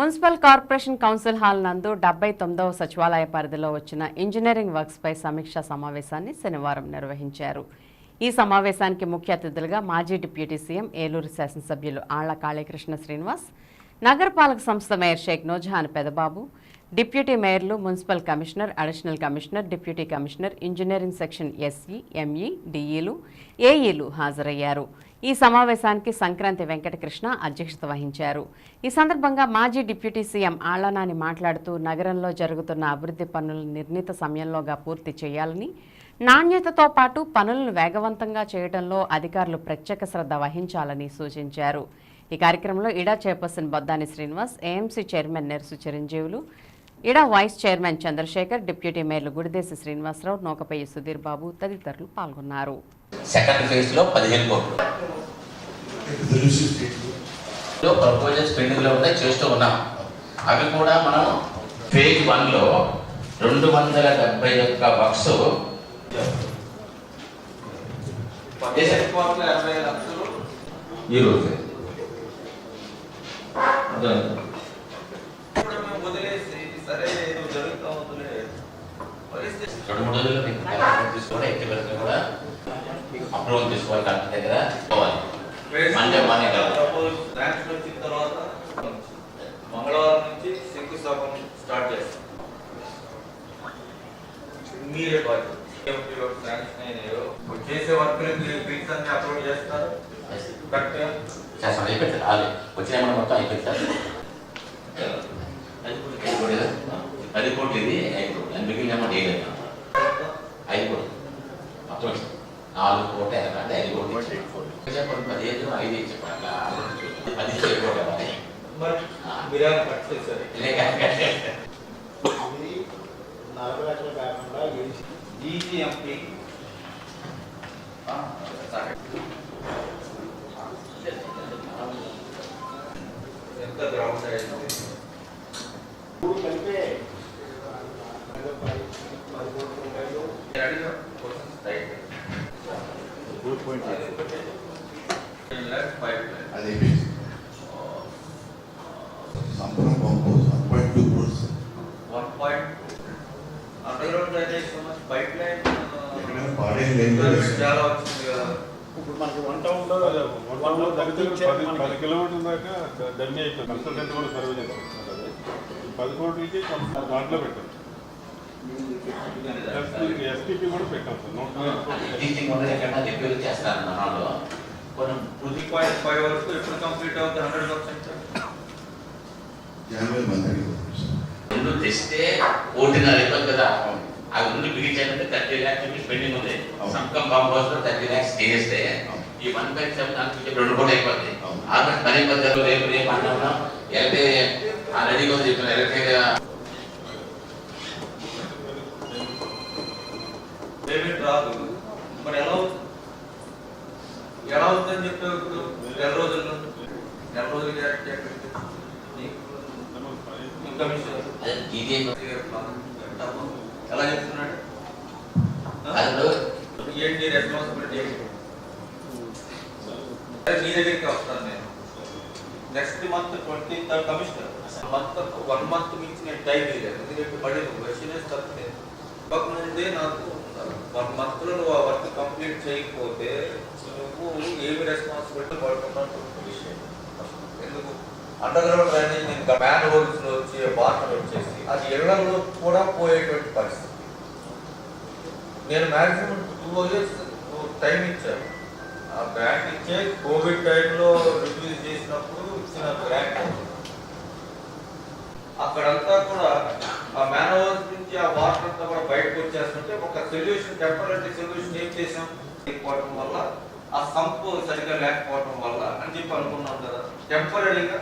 Municipal corporation council hall నందు డెబ్బై తొమ్మిదవ సచివాలయ పరిధిలో వచ్చిన ఇంజనీరింగ్ వర్క్స్పై సమీక్షా సమావేశాన్ని శనివారం నిర్వహించారు. ఈ సమావేశానికి ముఖ్య అతిథులుగా మాజీ డిప్యూటీ సీఎం ఏలూరు శాసనసభ్యులు ఆళ్ళ కాళీకృష్ణ శ్రీనివాస్ నగరపాలక సంస్థ mayor Sheikh Nojahan Pedababu deputy మేయర్లు municipal commissioner additional commissioner deputy commissioner engineering section SE ME డిఈలు ఏఈలు హాజరయ్యారు. ఈ సమావేశానికి సంక్రాంతి వెంకటకృష్ణ అధ్యక్షత వహించారు. ఈ సందర్భంగా మాజీ డిప్యూటీ సీఎం ఆళ్ళనాని మాట్లాడుతూ నగరంలో జరుగుతున్న అభివృద్ధి పనులు నిర్ణీత సమయంలోగా పూర్తి చేయాలని నాణ్యతతో పాటు పనులను వేగవంతంగా చేయడంలో అధికారులు ప్రత్యేక శ్రద్ధ వహించాలని సూచించారు. ఈ కార్యక్రమంలో ఇడా chairperson Boddani Srinivas AMC chairman Nersu Chiranjeevulu ఇడా వైస్ చైర్మన్ చంద్రశేఖర్ డిప్యూటీ మేయర్లు గుడిదేశి శ్రీనివాసరావు నోకపయ్య సుధీర్ బాబు తదితరులు పాల్గొన్నారు. సెకండ్ ఫేజ్లో పదిహేను కోట్లు. లో ప్రపోజల్స్ పెండింగ్లో ఉన్నాయి చేస్తూ ఉన్నాం. అవి కూడా మనం ఫేజ్ వన్లో రెండు వందల డెబ్బై ఒక్క బక్స్ కోట్ల ఎనభై లక్షలు. ఈ రోజు. ఇప్పుడు మేము వదిలేసి రెండు మూడు రోజుల్లో మీకు తీసుకోవాలి ఎట్టి వరకు కూడా అప్రూవల్ తీసుకోవాలి కలెక్టర్ దగ్గర పోవాలి. మండే మార్నింగ్ శాంక్షన్ వచ్చిన తర్వాత మంగళవారం నుంచి శంకుస్థాపన స్టార్ట్ చేస్తాం. మీరే బాధ్యత. చేసే వర్క్ బిల్స్ అన్ని అప్లోడ్ చేస్తారు. చేస్తాం. అయిపోయింది. అది వచ్చిన మొత్తం అయిపోయింది సార్ అది కూడా అయిపోలేదు అది కోట్లు ఇది అయిపోతుంది మిగిలిన అమౌంట్ ఏం లేదు అయిపోతుంది మొత్తం నాలుగు కోట్ల ఎనభై అంటే ఐదు కోట్లు చెప్పండి పదిహేను ఐదు చెప్పండి అట్లా ఆలోచించు. పది చేయకూడదు కదా మరి బిర్యానీ కట్ చేశారు లేక ఇది నలభై లక్షలు కాకుండా ఏసీ జీజీఎంపీ ఎంత గ్రౌండ్ అయింది అది సంపూర్ణ పంపు వన్ పాయింట్ టూ క్రోర్స్ ఎక్కడైనా పాడేం లేదు చాలా వచ్చింది కదా ఇప్పుడు మనకి వన్ టౌన్లో వన్లో దగ్గర పది కిలోమీటర్ల దాకా డమ్మీ అయిపోయింది కన్సల్టెంట్ కూడా సర్వే చేస్తారు అది. పది కోట్లకి దాంట్లో పెట్టాం టీచింగ్ ఉండదు ఎక్కడ రిపేర్ చేస్తారు మనలో కొన్ని త్రీ పాయింట్ ఫైవ్ వరకు ఎప్పుడు కంప్లీట్ అవుతుంది? హండ్రెడ్ పర్సెంట్ రెండు తెస్తే ఓటిన్నర అయిపోతుంది కదా. అవి రెండు బిగించాలంటే థర్టీ ల్యాక్స్ రూపీస్ పెండింగ్ ఉంది. సంకం హౌస్లో థర్టీ ల్యాక్స్ చేస్తే. ఈ వన్ బై సెవెన్ దానికి రెండు కోట్లు అయిపోతుంది అవును. ఆల్మోస్ట్ పని అయిపోతుంది రేపు రేపు అంటున్నాం ఎలక్ట్రీ రెడీగా ఉంది చెప్తున్నా ఎలక్ట్రీ రాదు. మరి ఎలా అవుతుంది? ఎలా అవుతుందని చెప్పావు ఇప్పుడు? నెల రోజుల్లో? నెల రోజులు గ్యారెంటీ ఎక్కడికి? ఎలా చెప్తున్నాడు? ఏంటి రెస్పాన్సిబిలిటీ ఏంటి మీ దగ్గరికి వస్తాను నేను. Next month twenty third commissioner month one month మించి నేను టైం ఇవ్వలేదు ఎందుకంటే పడి క్వశ్చన్ తప్పితే ఒక ముందే నాకు వన్ మంత్ నువ్వు ఆ వర్క్ కంప్లీట్ చేయకపోతే నువ్వు ఏమి రెస్పాన్సిబిలిటీ పడుతున్నావు విషయం. ఎందుకు? అండర్ గ్రౌండ్ డ్రైనేజ్ నేను మ్యాన్ హోల్స్లో వచ్చి వాటర్ వచ్చేసి అది ఇళ్ళలో కూడా పోయేటువంటి పరిస్థితి. నేను మాక్సిమం టూ ఇయర్స్ టైం ఇచ్చాను. ఆ గ్రాంట్ ఇచ్చే కోవిడ్ టైంలో రివ్యూస్ చేసినప్పుడు ఇచ్చిన గ్రాంట్ అక్కడంతా కూడా ఆ మ్యాన్ అవర్స్ నుంచి ఆ వాటర్ అంతా కూడా బయటకు వచ్చేస్తుంటే ఒక సొల్యూషన్ టెంపరీ సొల్యూషన్ ఏం చేసాం? లేకపోవడం వల్ల ఆ సంపు సరిగ్గా లేకపోవడం వల్ల అని చెప్పి అనుకున్నాం కదా. టెంపరీగా